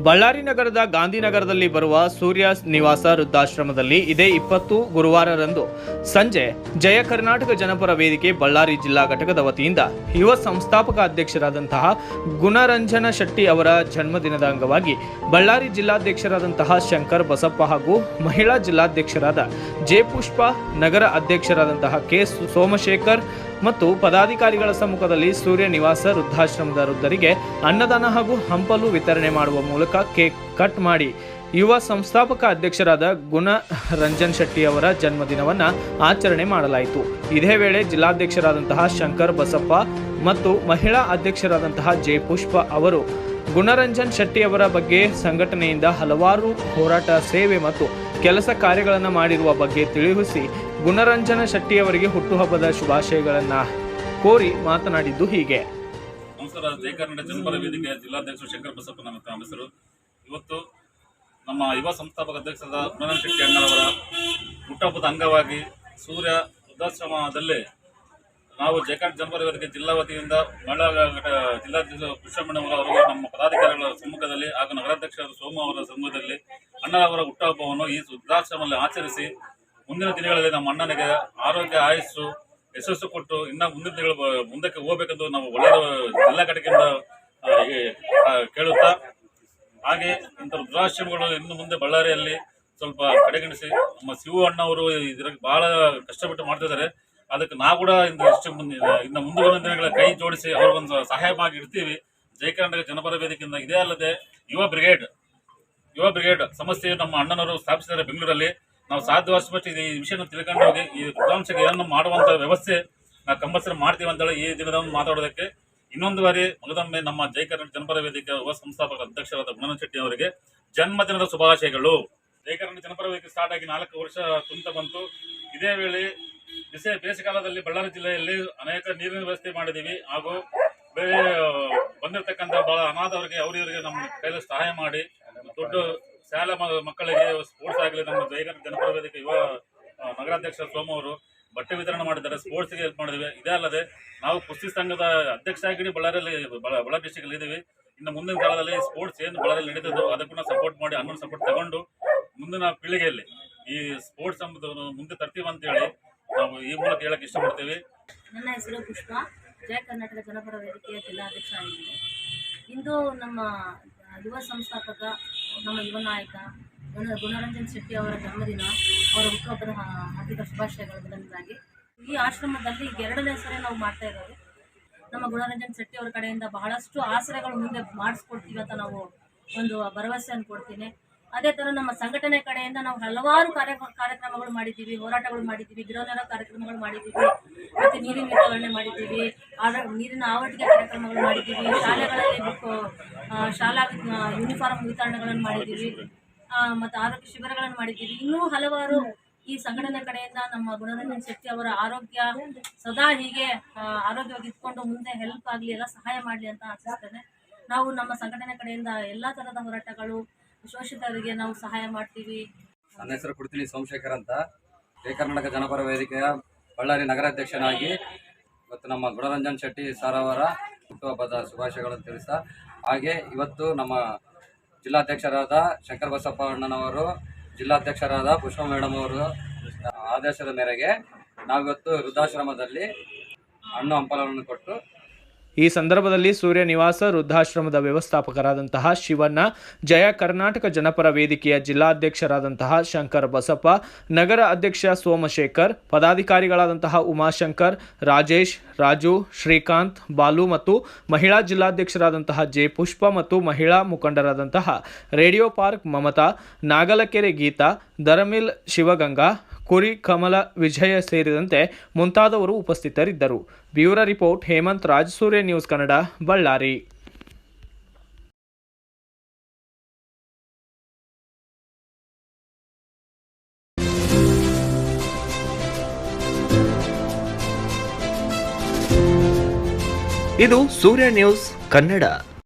ಬಳ್ಳಾರಿ ನಗರದ ಗಾಂಧಿನಗರದಲ್ಲಿ ಬರುವ ಸೂರ್ಯ ನಿವಾಸ ವೃದ್ಧಾಶ್ರಮದಲ್ಲಿ ಇದೇ ಇಪ್ಪತ್ತು ಗುರುವಾರರಂದು ಸಂಜೆ ಜಯ ಕರ್ನಾಟಕ ಜನಪರ ವೇದಿಕೆ ಬಳ್ಳಾರಿ ಜಿಲ್ಲಾ ಘಟಕದ ವತಿಯಿಂದ ಯುವ ಸಂಸ್ಥಾಪಕ ಅಧ್ಯಕ್ಷರಾದಂತಹ ಗುಣರಂಜನ ಶೆಟ್ಟಿ ಅವರ ಜನ್ಮದಿನದ ಅಂಗವಾಗಿ ಬಳ್ಳಾರಿ ಜಿಲ್ಲಾಧ್ಯಕ್ಷರಾದಂತಹ ಶಂಕರ್ ಬಸಪ್ಪ ಹಾಗೂ ಮಹಿಳಾ ಜಿಲ್ಲಾಧ್ಯಕ್ಷರಾದ ಜೆ ಪುಷ್ಪ ನಗರ ಅಧ್ಯಕ್ಷರಾದಂತಹ ಕೆ ಸೋಮಶೇಖರ್ ಮತ್ತು ಪದಾಧಿಕಾರಿಗಳ ಸಮ್ಮುಖದಲ್ಲಿ ಸೂರ್ಯ ನಿವಾಸ ವೃದ್ಧಾಶ್ರಮದ ವೃದ್ಧರಿಗೆ ಅನ್ನದಾನ ಹಾಗೂ ಹಂಪಲು ವಿತರಣೆ ಮಾಡುವ ಮೂಲಕ ಕೇಕ್ ಕಟ್ ಮಾಡಿ. ಯುವ ಸಂಸ್ಥಾಪಕ ಅಧ್ಯಕ್ಷರಾದ ಗುಣ ರಂಜನ್ ಶೆಟ್ಟಿ ಅವರ ಜನ್ಮದಿನವನ್ನು ಆಚರಣೆ ಮಾಡಲಾಯಿತು. ಇದೇ ವೇಳೆ ಜಿಲ್ಲಾಧ್ಯಕ್ಷರಾದಂತಹ ಶಂಕರ್ ಬಸಪ್ಪ ಮತ್ತು ಮಹಿಳಾ ಅಧ್ಯಕ್ಷರಾದಂತಹ ಜೆ ಪುಷ್ಪ ಅವರು ಗುಣರಂಜನ್ ಶೆಟ್ಟಿ ಅವರ ಬಗ್ಗೆ ಸಂಘಟನೆಯಿಂದ ಹಲವಾರು ಹೋರಾಟ, ಸೇವೆ ಮತ್ತು ಕೆಲಸ ಕಾರ್ಯಗಳನ್ನು ಮಾಡಿರುವ ಬಗ್ಗೆ ತಿಳಿಸಿ ಗುಣರಂಜನ ಶೆಟ್ಟಿಯವರಿಗೆ ಹುಟ್ಟುಹಬ್ಬದ ಶುಭಾಶಯಗಳನ್ನು ಕೋರಿ ಮಾತನಾಡಿದ್ದು ಹೀಗೆ. ನಮಸ್ಕಾರ ಜಯ ಕರ್ನಾಟಕ ಜನಪರ ವೇದಿಕೆಯ ಜಿಲ್ಲಾಧ್ಯಕ್ಷ ಶಂಕರ್ ಬಸಪ್ಪ ನಮ್ಮ ಹೆಸರು. ಇವತ್ತು ನಮ್ಮ ಯುವ ಸಂಸ್ಥಾಪಕ ಅಧ್ಯಕ್ಷರಾದ ಗುಣರಂಜನ ಶೆಟ್ಟಿ ಅಣ್ಣರವರ ಹುಟ್ಟುಹಬ್ಬದ ಅಂಗವಾಗಿ ಸೂರ್ಯ ವೃದ್ಧಾಶ್ರಮದಲ್ಲಿ ನಾವು ಜಯಕಾಂತ್ ಜಂಬರ್ ಜಿಲ್ಲಾ ವತಿಯಿಂದ ಮಹಿಳಾ ಘಟ ಜಿಲ್ಲಾಧ್ಯಕ್ಷ ಕೃಷ್ಣಮಣ್ಣವರ ಅವರಿಗೆ ನಮ್ಮ ಪದಾಧಿಕಾರಿಗಳ ಸಮ್ಮುಖದಲ್ಲಿ ಹಾಗೂ ನಗರಾಧ್ಯಕ್ಷ ಸೋಮ ಅವರ ಸಮ್ಮುಖದಲ್ಲಿ ಅಣ್ಣರವರ ಹುಟ್ಟುಹಬ್ಬವನ್ನು ಈ ವೃದ್ಧಾಶ್ರಮದಲ್ಲಿ ಆಚರಿಸಿ ಮುಂದಿನ ದಿನಗಳಲ್ಲಿ ನಮ್ಮ ಅಣ್ಣನಿಗೆ ಆರೋಗ್ಯ, ಆಯಸ್ಸು, ಯಶಸ್ಸು ಕೊಟ್ಟು ಇನ್ನ ಮುಂದಿನ ದಿನಗಳು ಮುಂದಕ್ಕೆ ಹೋಗ್ಬೇಕೆಂದು ನಾವು ಒಳ್ಳೆಯ ಜಿಲ್ಲಾ ಘಟಕದಿಂದ ಕೇಳುತ್ತಾ, ಹಾಗೆ ಇಂಥ ವೃದ್ಧಾಶ್ರಮಗಳು ಇನ್ನು ಮುಂದೆ ಬಳ್ಳಾರಿಯಲ್ಲಿ ಸ್ವಲ್ಪ ಕಡೆಗಣಿಸಿ ನಮ್ಮ ಶಿವು ಅಣ್ಣವರು ಇದರ ಬಹಳ ಕಷ್ಟಪಟ್ಟು ಮಾಡ್ತಿದ್ದಾರೆ. ಅದಕ್ಕೆ ನಾವು ಕೂಡ ಇಂದು ಹೆಚ್ಚು ಮುಂದೆ ಇನ್ನು ಮುಂದಿನ ದಿನಗಳ ಕೈ ಜೋಡಿಸಿ ಅವ್ರಿಗೊಂದು ಸಹಾಯ ಮಾಡಿ ಇಡ್ತೀವಿ ಜಯ ಕರ್ನಾಟಕ ಜನಪರ ವೇದಿಕೆಯಿಂದ ಇದೇ ಅಲ್ಲದೆ ಯುವ ಬ್ರಿಗೇಡ್ ಯುವ ಬ್ರಿಗೇಡ್ ಸಮಸ್ಯೆಯು ನಮ್ಮ ಅಣ್ಣನವರು ಸ್ಥಾಪಿಸಿದ್ದಾರೆ ಬೆಂಗಳೂರಲ್ಲಿ. ನಾವು ಸಾಧ್ಯವಾದಷ್ಟು ಈ ವಿಷಯನ ತಿಳ್ಕೊಂಡು ಹೋಗಿ, ಈ ವಿದ್ವಾಂಸಕ್ಕೆ ಏನನ್ನು ಮಾಡುವಂತ ವ್ಯವಸ್ಥೆ ನಾವು ಕಂಪಲ್ಸರಿ ಮಾಡ್ತೀವಿ ಅಂತೇಳಿ ಈ ದಿನದ ಮಾತಾಡೋದಕ್ಕೆ. ಇನ್ನೊಂದು ಬಾರಿ ಮಗದೊಮ್ಮೆ ನಮ್ಮ ಜಯ ಕರ್ನಾಟಕ ಜನಪರ ವೇದಿಕೆ ಯುವ ಸಂಸ್ಥಾಪಕ ಅಧ್ಯಕ್ಷರಾದ ಗುಣನ ಶೆಟ್ಟಿ ಅವರಿಗೆ ಜನ್ಮದಿನದ ಶುಭಾಶಯಗಳು. ಜಯ ಕರ್ನಾಟಕ ಜನಪರ ವೇದಿಕೆ ಸ್ಟಾರ್ಟ್ ಆಗಿ ನಾಲ್ಕು ವರ್ಷ ತುಂಬ ಬಂತು. ಇದೇ ವೇಳೆ ಬಿಸಿ ಬೇಸಿಗೆಕಾಲದಲ್ಲಿ ಬಳ್ಳಾರಿ ಜಿಲ್ಲೆಯಲ್ಲಿ ಅನೇಕ ನೀರಿನ ವ್ಯವಸ್ಥೆ ಮಾಡಿದ್ದೀವಿ. ಹಾಗೂ ಬೇರೆ ಬಂದಿರತಕ್ಕಂಥ ಬಹಳ ಅನಾಥವರಿಗೆ ಅವರಿಗೆ ನಮ್ಮ ಕೈಲಿ ಸಹಾಯ ಮಾಡಿ, ದೊಡ್ಡ ಶಾಲಾ ಮಕ್ಕಳಿಗೆ ಸ್ಪೋರ್ಟ್ಸ್ ಆಗಲಿ, ನಮ್ಮ ದೈಹಿಕ ಜನಪರ ವೇದಿಕೆ ಯುವ ನಗರಾಧ್ಯಕ್ಷ ಸೋಮ ಅವರು ಬಟ್ಟೆ ವಿತರಣೆ ಮಾಡಿದ್ದಾರೆ ಸ್ಪೋರ್ಟ್ಸ್ಗೆ ಹೆಲ್ಪ್ ಮಾಡಿದ್ವಿ ಇದೇ ಅಲ್ಲದೆ ನಾವು ಕುಸ್ತಿ ಸಂಘದ ಅಧ್ಯಕ್ಷ ಆಗಿಡಿ ಬಳ್ಳಾರಿಯಲ್ಲಿ, ಬಳ- ಬಳ್ಳಾರಿ ಡಿಸ್ಟಿಕ್ ಇದ್ದೀವಿ. ಇನ್ನು ಮುಂದಿನ ಕಾಲದಲ್ಲಿ ಸ್ಪೋರ್ಟ್ಸ್ ಏನು ಬಳ್ಳಾರಿಯಲ್ಲಿ ನಡೀತದೋ ಅದಕ್ಕೂ ಸಪೋರ್ಟ್ ಮಾಡಿ, ಅನ್ನೋ ಸಪೋರ್ಟ್ ತಗೊಂಡು ಮುಂದಿನ ಪೀಳಿಗೆಯಲ್ಲಿ ಈ ಸ್ಪೋರ್ಟ್ಸ್ ಎಂಬುದು ಮುಂದೆ ತರ್ತೀವಿ ಈ ಮೂಲಕ ಹೇಳಕ್ ಇಷ್ಟಪಡ್ತೀವಿ. ನನ್ನ ಹೆಸರು ಪುಷ್ಪ. ಜಯ ಕರ್ನಾಟಕ ಜನಪರ ವೇದಿಕೆಯ ಜಿಲ್ಲಾಧ್ಯಕ್ಷ ಆಗಿದ್ದೀನಿ. ಇಂದು ನಮ್ಮ ಯುವ ಸಂಸ್ಥಾಪಕ, ನಮ್ಮ ಯುವ ನಾಯಕ, ಗುಣ ಗುಣರಂಜನ್ ಶೆಟ್ಟಿ ಅವರ ಜನ್ಮದಿನ, ಅವರ ಹುಟ್ಟುಹಬ್ಬದ ಹಾರ್ದಿಕ ಶುಭಾಶಯಗಳು ಮೊದಲನೇದಾಗಿ ಈ ಆಶ್ರಮದಲ್ಲಿ ಈಗ ಎರಡನೇ ಸರಿ ನಾವು ಮಾಡ್ತಾ ಇರೋದು. ನಮ್ಮ ಗುಣರಂಜನ್ ಶೆಟ್ಟಿ ಅವರ ಕಡೆಯಿಂದ ಬಹಳಷ್ಟು ಆಸರೆಗಳು ಮುಂದೆ ಮಾಡಿಸ್ಕೊಡ್ತೀವಿ ಅಂತ ನಾವು ಒಂದು ಭರವಸೆಯನ್ನು ಕೊಡ್ತೀನಿ. ಅದೇ ಥರ ನಮ್ಮ ಸಂಘಟನೆ ಕಡೆಯಿಂದ ನಾವು ಹಲವಾರು ಕಾರ್ಯ ಕಾರ್ಯಕ್ರಮಗಳು ಮಾಡಿದ್ದೀವಿ, ಹೋರಾಟಗಳು ಮಾಡಿದ್ದೀವಿ ಗಿಡ ಕಾರ್ಯಕ್ರಮಗಳು ಮಾಡಿದ್ದೀವಿ, ಮತ್ತು ನೀರಿನ ವಿತರಣೆ ಮಾಡಿದ್ದೀವಿ ನೀರಿನ ಆವರಣಿಕೆ ಕಾರ್ಯಕ್ರಮಗಳು ಮಾಡಿದ್ದೀವಿ, ಶಾಲೆಗಳಲ್ಲಿ ಶಾಲಾ ಯೂನಿಫಾರ್ಮ್ ವಿತರಣೆಗಳನ್ನು ಮಾಡಿದ್ದೀವಿ ಮತ್ತು ಆರೋಗ್ಯ ಶಿಬಿರಗಳನ್ನು ಮಾಡಿದ್ದೀವಿ. ಇನ್ನೂ ಹಲವಾರು ಈ ಸಂಘಟನೆ ಕಡೆಯಿಂದ ನಮ್ಮ ಗುಣರಂಜನ್ ಶೆಟ್ಟಿ ಅವರ ಆರೋಗ್ಯ ಸದಾ ಹೀಗೆ ಆರೋಗ್ಯವಾಗಿ ಇಟ್ಕೊಂಡು ಮುಂದೆ ಹೆಲ್ಪ್ ಆಗಲಿ, ಎಲ್ಲ ಸಹಾಯ ಮಾಡಲಿ ಅಂತ ಆಶಿಸ್ತೇನೆ. ನಾವು ನಮ್ಮ ಸಂಘಟನೆ ಕಡೆಯಿಂದ ಎಲ್ಲ ಥರದ ಹೋರಾಟಗಳು ಶೋಷಿತರಿಗೆ ನಾವು ಸಹಾಯ ಮಾಡ್ತೀವಿ. ನನ್ನ ಹೆಸರು ಕೊಡ್ತೀನಿ ಸೋಮಶೇಖರ್ ಅಂತ. ಜಯ ಕರ್ನಾಟಕ ಜನಪರ ವೇದಿಕೆಯ ಬಳ್ಳಾರಿ ನಗರಾಧ್ಯಕ್ಷನಾಗಿ ಇವತ್ತು ನಮ್ಮ ಗುಣರಂಜನ್ ಶೆಟ್ಟಿ ಸರ್ ಅವರ ಹುಟ್ಟುಹಬ್ಬದ ಶುಭಾಶಯಗಳನ್ನು ತಿಳಿಸ್ತಾ, ಹಾಗೆ ಇವತ್ತು ನಮ್ಮ ಜಿಲ್ಲಾಧ್ಯಕ್ಷರಾದ ಶಂಕರ್ ಬಸಪ್ಪ ಅಣ್ಣನವರು, ಜಿಲ್ಲಾಧ್ಯಕ್ಷರಾದ ಪುಷ್ಪ ಮೇಡಮ್ ಅವರು ಆದೇಶದ ಮೇರೆಗೆ ನಾವಿವತ್ತು ವೃದ್ಧಾಶ್ರಮದಲ್ಲಿ ಹಣ್ಣು ಹಂಪಲವನ್ನು ಕೊಟ್ಟು ಈ ಸಂದರ್ಭದಲ್ಲಿ ಸೂರ್ಯ ನಿವಾಸ ವೃದ್ಧಾಶ್ರಮದ ವ್ಯವಸ್ಥಾಪಕರಾದಂತಹ ಶಿವಣ್ಣ, ಜಯ ಕರ್ನಾಟಕ ಜನಪರ ವೇದಿಕೆಯ ಜಿಲ್ಲಾಧ್ಯಕ್ಷರಾದಂತಹ ಶಂಕರ್ ಬಸಪ್ಪ, ನಗರ ಅಧ್ಯಕ್ಷ ಸೋಮಶೇಖರ್, ಪದಾಧಿಕಾರಿಗಳಾದಂತಹ ಉಮಾಶಂಕರ್, ರಾಜೇಶ್, ರಾಜು, ಶ್ರೀಕಾಂತ್, ಬಾಲು ಮತ್ತು ಮಹಿಳಾ ಜಿಲ್ಲಾಧ್ಯಕ್ಷರಾದಂತಹ ಜೆ ಪುಷ್ಪ ಮತ್ತು ಮಹಿಳಾ ಮುಖಂಡರಾದಂತಹ ರೇಡಿಯೋ ಪಾರ್ಕ್ ಮಮತಾ, ನಾಗಲಕೆರೆ ಗೀತಾ ದರಮಿಲ್ ಶಿವಗಂಗಾ ಕುರಿ, ಕಮಲ, ವಿಜಯ ಸೇರಿದಂತೆ ಮುಂತಾದವರು ಉಪಸ್ಥಿತರಿದ್ದರು. Bureau report, Hemanth, Raj, Surya news Kannada, Ballari. ಇದು ಸೂರ್ಯ ನ್ಯೂಸ್ ಕನ್ನಡ.